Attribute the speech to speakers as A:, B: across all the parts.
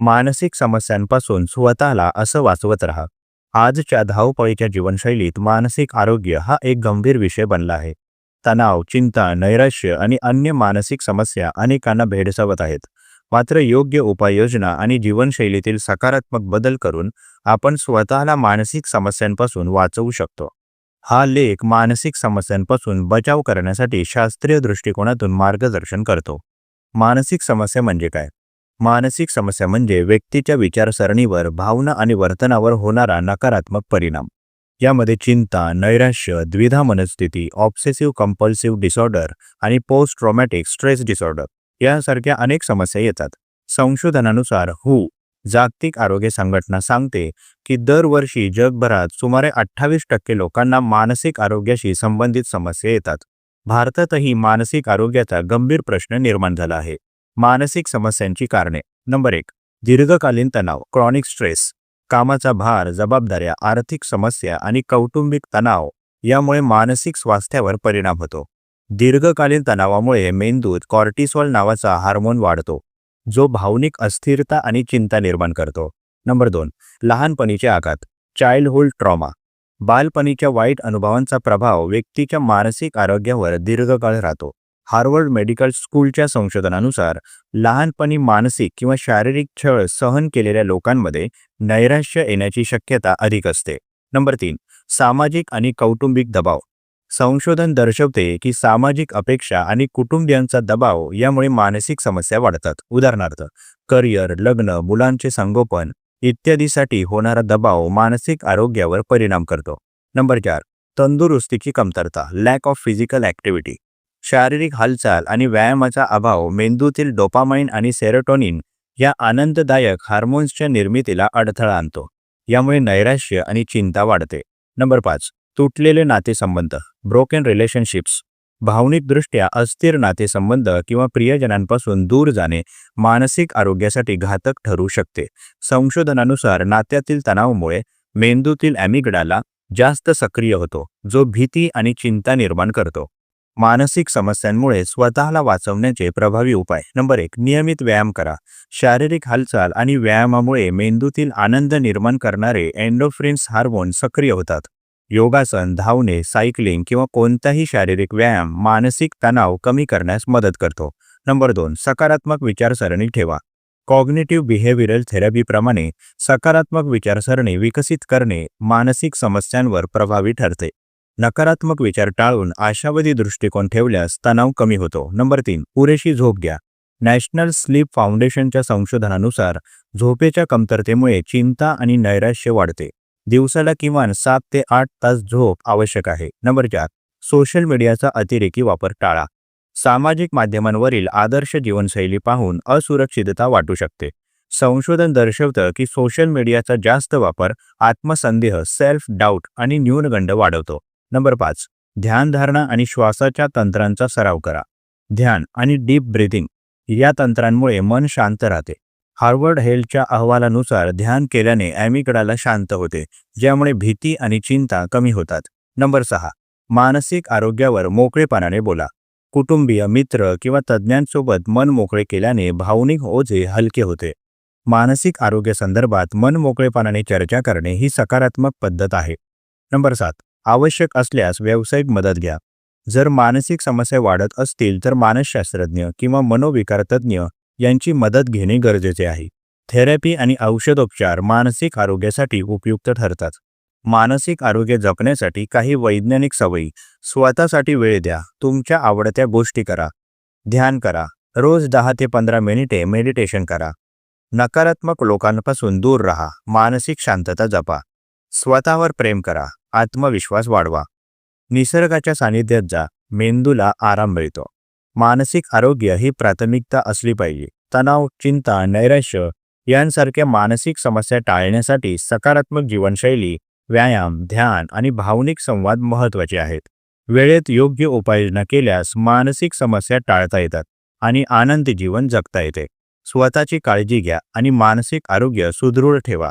A: मानसिक समस्यांपासून स्वतःला असं वाचवत राहा. आजच्या धावपळीच्या जीवनशैलीत मानसिक आरोग्य हा एक गंभीर विषय बनला आहे. तणाव चिंता नैराश्य आणि अन्य मानसिक समस्या अनेकांना भेडसावत आहेत. मात्र योग्य उपाययोजना आणि जीवनशैलीतील सकारात्मक बदल करून आपण स्वतःला मानसिक समस्यांपासून वाचवू शकतो. हा लेख मानसिक समस्यांपासून बचाव करण्यासाठी शास्त्रीय दृष्टिकोनातून मार्गदर्शन करतो. मानसिक समस्या म्हणजे काय? मानसिक समस्या म्हणजे व्यक्तीच्या विचारसरणीवर भावना आणि वर्तनावर होणारा नकारात्मक परिणाम. यामध्ये चिंता नैराश्य द्विधा मनस्थिती ऑब्सेसिव्ह कंपल्सिव्ह डिसऑर्डर आणि पोस्ट ट्रॉमॅटिक स्ट्रेस डिसऑर्डर यासारख्या अनेक समस्या येतात. संशोधनानुसार हू जागतिक आरोग्य संघटना सांगते की दरवर्षी जगभरात सुमारे अठ्ठावीस टक्के लोकांना मानसिक आरोग्याशी संबंधित समस्या येतात. भारतातही मानसिक आरोग्याचा गंभीर प्रश्न निर्माण झाला आहे. मानसिक समस्यांची कारणे. नंबर एक दीर्घकालीन तणाव क्रॉनिक स्ट्रेस कामाचा भार जबाबदाऱ्या आर्थिक समस्या आणि कौटुंबिक तणाव यामुळे मानसिक स्वास्थ्यावर परिणाम होतो. दीर्घकालीन तणावामुळे मेंदूत कॉर्टिसॉल नावाचा हार्मोन वाढतो जो भावनिक अस्थिरता आणि चिंता निर्माण करतो. नंबर दोन लहानपणीचे आघात चाइल्डहुड ट्रॉमा बालपणीच्या वाईट अनुभवांचा प्रभाव व्यक्तीच्या मानसिक आरोग्यावर दीर्घकाळ राहतो. हार्वर्ड मेडिकल स्कूलच्या संशोधनानुसार लहानपणी मानसिक किंवा शारीरिक छळ सहन केलेल्या लोकांमध्ये नैराश्य येण्याची शक्यता अधिक असते. नंबर तीन सामाजिक आणि कौटुंबिक दबाव. संशोधन दर्शवते की सामाजिक अपेक्षा आणि कुटुंबियांचा दबाव यामुळे मानसिक समस्या वाढतात. उदाहरणार्थ करिअर लग्न मुलांचे संगोपन इत्यादीसाठी होणारा दबाव मानसिक आरोग्यावर परिणाम करतो. नंबर चार तंदुरुस्तीची कमतरता लॅक ऑफ फिजिकल ॲक्टिव्हिटी शारीरिक हालचाल आणि व्यायामाचा अभाव मेंदूतील डोपामाइन आणि सेरोटोनिन या आनंददायक हार्मोन्सच्या निर्मितीला अडथळा आणतो. यामुळे नैराश्य आणि चिंता वाढते. नंबर पाच तुटलेले नातेसंबंध ब्रोकन रिलेशनशिप्स. भावनिकदृष्ट्या अस्थिर नातेसंबंध किंवा प्रियजनांपासून दूर जाणे मानसिक आरोग्यासाठी घातक ठरू शकते. संशोधनानुसार नात्यातील तणावामुळे मेंदूतील ॲमिगडाला जास्त सक्रिय होतो जो भीती आणि चिंता निर्माण करतो. मानसिक समस्यांमुळे स्वतःला वाचवण्याचे प्रभावी उपाय. नंबर एक नियमित व्यायाम करा. शारीरिक हालचाल आणि व्यायामामुळे मेंदूतील आनंद निर्माण करणारे एन्डोफ्रिन्स हार्मोन सक्रिय होतात. योगासन धावणे सायकलिंग किंवा कोणताही शारीरिक व्यायाम मानसिक तणाव कमी करण्यास मदत करतो. नंबर दोन सकारात्मक विचारसरणी ठेवा. कॉग्नेटिव्ह बिहेव्हिअरल थेरपीप्रमाणे सकारात्मक विचारसरणी विकसित करणे मानसिक समस्यांवर प्रभावी ठरते. नकारात्मक विचार टाळून आशावादी दृष्टिकोन ठेवल्यास तणाव कमी होतो. नंबर तीन पुरेशी झोप घ्या. नॅशनल स्लीप फाउंडेशनच्या संशोधनानुसार झोपेच्या कमतरतेमुळे चिंता आणि नैराश्य वाढते. दिवसाला किमान सात ते आठ तास झोप आवश्यक आहे. नंबर चार सोशल मीडियाचा अतिरेकी वापर टाळा. सामाजिक माध्यमांवरील आदर्श जीवनशैली पाहून असुरक्षितता वाटू शकते. संशोधन दर्शवतं की सोशल मीडियाचा जास्त वापर आत्मसंदेह सेल्फ डाऊट आणि न्यूनगंड वाढवतो. नंबर पाच. ध्यानधारणा आणि श्वासाच्या तंत्रांचा सराव करा. ध्यान आणि डीप ब्रिथिंग या तंत्रांमुळे मन शांत राहते. हार्वर्ड हेल्थच्या अहवालानुसार ध्यान केल्याने ॲमिकडाला शांत होते ज्यामुळे भीती आणि चिंता कमी होतात. नंबर सहा. मानसिक आरोग्यावर मोकळेपणाने बोला. कुटुंबीय मित्र किंवा तज्ज्ञांसोबत मन मोकळे केल्याने भावनिक ओझे हलके होते. मानसिक आरोग्य संदर्भात मन मोकळेपणाने चर्चा करणे ही सकारात्मक पद्धत आहे. नंबर सात. आवश्यक असल्यास व्यावसायिक मदत घ्या. जर मानसिक समस्या वाढत असतील तर मानसशास्त्रज्ञ किंवा मनोविकार तज्ज्ञ यांची मदत घेणे गरजेचे आहे. थेरपी आणि औषधोपचार मानसिक आरोग्यासाठी उपयुक्त ठरतात. मानसिक आरोग्य जपण्यासाठी काही वैज्ञानिक सवयी स्वतःसाठी वेळ द्या तुमच्या आवडत्या गोष्टी करा. ध्यान करा रोज दहा ते पंधरा मिनिटे मेडिटेशन करा. नकारात्मक लोकांपासून दूर राहा मानसिक शांतता जपा. स्वतःवर प्रेम करा आत्मविश्वास वाढवा. निसर्गाच्या सानिध्यात जा मेंदूला आराम मिळतो. मानसिक आरोग्य ही प्राथमिकता असली पाहिजे. तणाव चिंता नैराश्य यांसारख्या मानसिक समस्या टाळण्यासाठी सकारात्मक जीवनशैली व्यायाम ध्यान आणि भावनिक संवाद महत्त्वाचे आहेत. वेळेत योग्य उपाययोजना केल्यास मानसिक समस्या टाळता येतात आणि आनंदी जीवन जगता येते. स्वतःची काळजी घ्या आणि मानसिक आरोग्य सुदृढ ठेवा.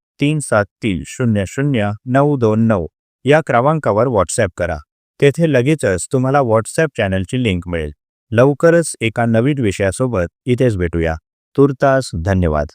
A: तीन सात तीन शून्य शून्य नऊ दोन नऊ या क्रमांकावर व्हॉट्सॲप करा. तेथे लगेचच तुम्हाला व्हॉट्सॲप चॅनलची लिंक मिळेल. लवकरच एका नवीन विषयासोबत इथेच भेटूया. तुर्तास धन्यवाद.